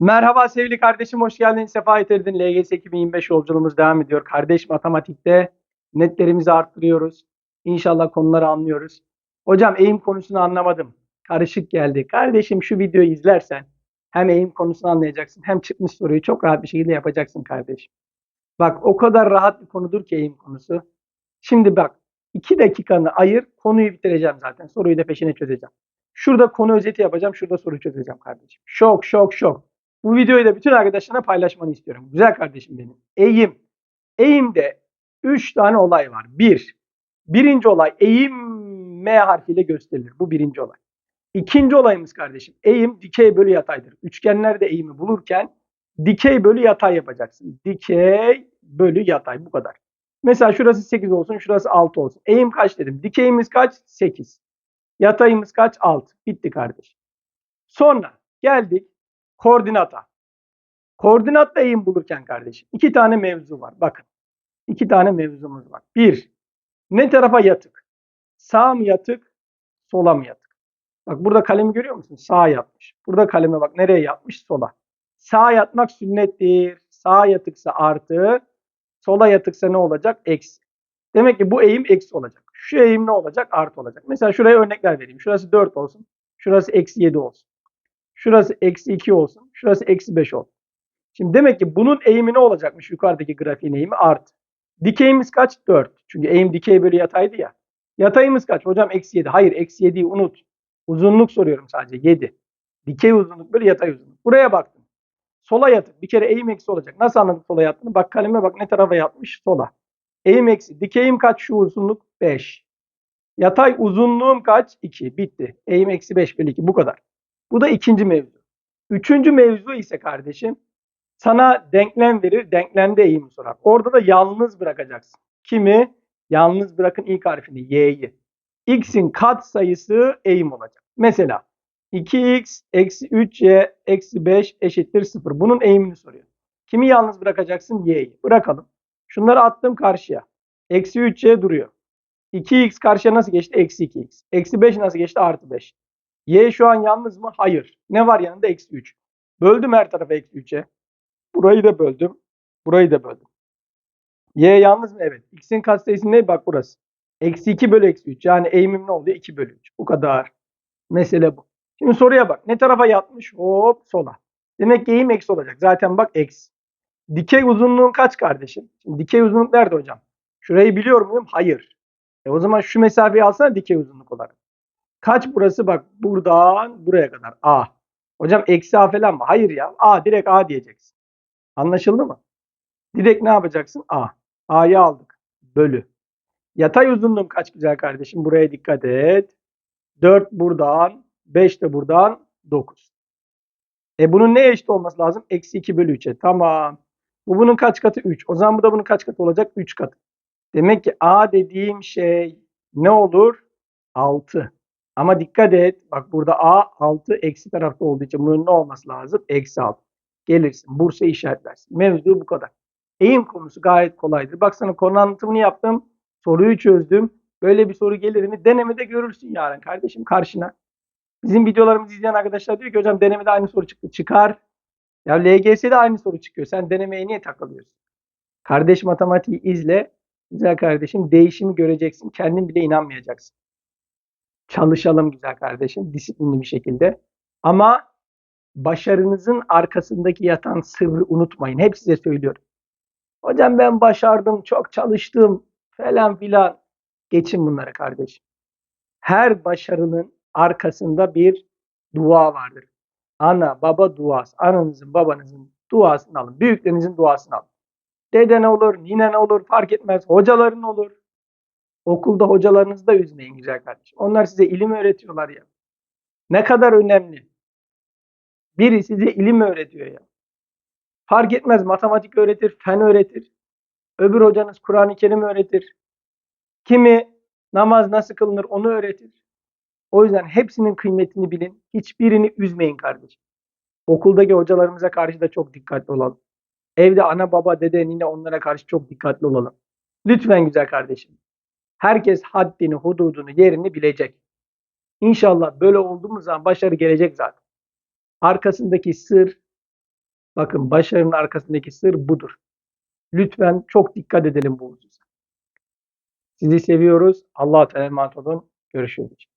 Merhaba sevgili kardeşim, hoş geldin. Sefa getirdin. LGS 2025 yolculuğumuz devam ediyor. Kardeş matematikte netlerimizi arttırıyoruz. İnşallah konuları anlıyoruz. Hocam eğim konusunu anlamadım. Karışık geldi. Kardeşim şu videoyu izlersen hem eğim konusunu anlayacaksın hem çıkmış soruyu çok rahat bir şekilde yapacaksın kardeşim. Bak o kadar rahat bir konudur ki eğim konusu. Şimdi bak iki dakikanı ayır konuyu bitireceğim zaten. Soruyu da peşine çözeceğim. Şurada konu özeti yapacağım. Şurada soru çözeceğim kardeşim. Şok şok şok. Bu videoyu da bütün arkadaşlarına paylaşmanı istiyorum. Güzel kardeşim benim. Eğim. Eğimde 3 tane olay var. Bir, birinci olay eğim M harfiyle gösterilir. Bu birinci olay. İkinci olayımız kardeşim. Eğim dikey bölü yataydır. Üçgenlerde eğimi bulurken dikey bölü yatay yapacaksın. Dikey bölü yatay bu kadar. Mesela şurası 8 olsun, şurası 6 olsun. Eğim kaç dedim? Dikeyimiz kaç? 8. Yatayımız kaç? 6. Bitti kardeşim. Sonra geldik koordinata. Koordinatla eğim bulurken kardeşim iki tane mevzu var. Bakın. iki tane mevzumuz var. Bir, ne tarafa yatık? Sağ mı yatık? Sola mı yatık? Bak burada kalemi görüyor musun? Sağa yatmış. Burada kaleme bak nereye yatmış? Sola. Sağa yatmak sünnettir. Sağa yatıksa artı, sola yatıksa ne olacak? Eksi. Demek ki bu eğim eksi olacak. Şu eğim ne olacak? Artı olacak. Mesela şuraya örnekler vereyim. Şurası 4 olsun. Şurası eksi 7 olsun. Şurası eksi 2 olsun. Şurası eksi 5 olsun. Şimdi demek ki bunun eğimi ne olacakmış? Yukarıdaki grafiğin eğimi artı. Dikeyimiz kaç? 4. Çünkü eğim dikey bölü yataydı ya. Yatayımız kaç? Hocam eksi 7. Hayır eksi 7'yi unut. Uzunluk soruyorum sadece 7. Dikey uzunluk bölü yatay uzunluk. Buraya baktım. Sola yatık. Bir kere eğim eksi olacak. Nasıl anladık sola yattığını? Bak kaleme bak ne tarafa yatmış? Sola. Eğim eksi. Dikeyim kaç? Şu uzunluk 5. Yatay uzunluğum kaç? 2. Bitti. Eğim eksi 5 bölü 2. Bu kadar. Bu da ikinci mevzu. Üçüncü mevzu ise kardeşim sana denklem verir, denklemde eğimi sorar. Orada da yalnız bırakacaksın. Kimi? Yalnız bırakın ilk harfini y'yi. x'in kat sayısı eğim olacak. Mesela 2x eksi 3y eksi 5 eşittir 0. Bunun eğimini soruyor. Kimi yalnız bırakacaksın? y'yi. Bırakalım. Şunları attım karşıya. Eksi 3y duruyor. 2x karşıya nasıl geçti? Eksi 2x. Eksi 5 nasıl geçti? Artı 5. Y şu an yalnız mı? Hayır. Ne var yanında? Eksi 3. Böldüm her tarafı eksi 3'e. Burayı da böldüm. Burayı da böldüm. Y yalnız mı? Evet. X'in katsayısı ne? Bak burası. Eksi 2 bölü eksi 3. Yani eğimim ne oluyor? 2 bölü 3. Bu kadar. Mesele bu. Şimdi soruya bak. Ne tarafa yatmış? Hop sola. Demek ki eğim eksi olacak. Zaten bak eksi. Dikey uzunluğun kaç kardeşim? Şimdi dikey uzunluk nerede hocam? Şurayı biliyor muyum? Hayır. E o zaman şu mesafeyi alsana dikey uzunluk olarak. Kaç burası? Bak buradan buraya kadar. A. Hocam eksi A falan mı? Hayır ya. A direkt A diyeceksin. Anlaşıldı mı? Direkt ne yapacaksın? A. A'yı aldık. Bölü. Yatay uzunluğum kaç güzel kardeşim? Buraya dikkat et. 4 buradan. 5 de buradan. 9. E bunun ne eşit olması lazım? Eksi 2 bölü 3'e. Tamam. Bu bunun kaç katı? 3. O zaman bu da bunun kaç katı olacak? 3 katı. Demek ki A dediğim şey ne olur? 6. Ama dikkat et. Bak burada A 6 eksi tarafta olduğu için bunun ne olması lazım? Eksi 6. Gelirsin. Bursa işaretlersin. Mevzu bu kadar. Eğim konusu gayet kolaydır. Bak sana konu anlatımını yaptım. Soruyu çözdüm. Böyle bir soru gelir mi? Denemede görürsün yarın kardeşim karşına. Bizim videolarımızı izleyen arkadaşlar diyor ki hocam denemede aynı soru çıktı. Çıkar. Ya LGS'de aynı soru çıkıyor. Sen denemeye niye takılıyorsun? Kardeş matematiği izle. Güzel kardeşim değişimi göreceksin. Kendin bile inanmayacaksın. Çalışalım güzel kardeşim. Disiplinli bir şekilde. Ama başarınızın arkasındaki yatan sırrı unutmayın. Hep size söylüyorum. Hocam ben başardım, çok çalıştım falan filan. Geçin bunları kardeşim. Her başarının arkasında bir dua vardır. Ana, baba duası. Ananızın, babanızın duasını alın. Büyüklerinizin duasını alın. Deden olur, ninen olur fark etmez. Hocaların olur. Okulda hocalarınızı da üzmeyin güzel kardeşim. Onlar size ilim öğretiyorlar ya. Ne kadar önemli. Biri size ilim öğretiyor ya. Fark etmez matematik öğretir, fen öğretir. Öbür hocanız Kur'an-ı Kerim öğretir. Kimi namaz nasıl kılınır onu öğretir. O yüzden hepsinin kıymetini bilin. Hiçbirini üzmeyin kardeşim. Okuldaki hocalarımıza karşı da çok dikkatli olalım. Evde ana baba dede nine onlara karşı çok dikkatli olalım. Lütfen güzel kardeşim. Herkes haddini, hududunu, yerini bilecek. İnşallah böyle olduğumuz zaman başarı gelecek zaten. Arkasındaki sır Bakın başarının arkasındaki sır budur. Lütfen çok dikkat edelim bu hususa. Sizi seviyoruz. Allah'a emanet olun. Görüşürüz.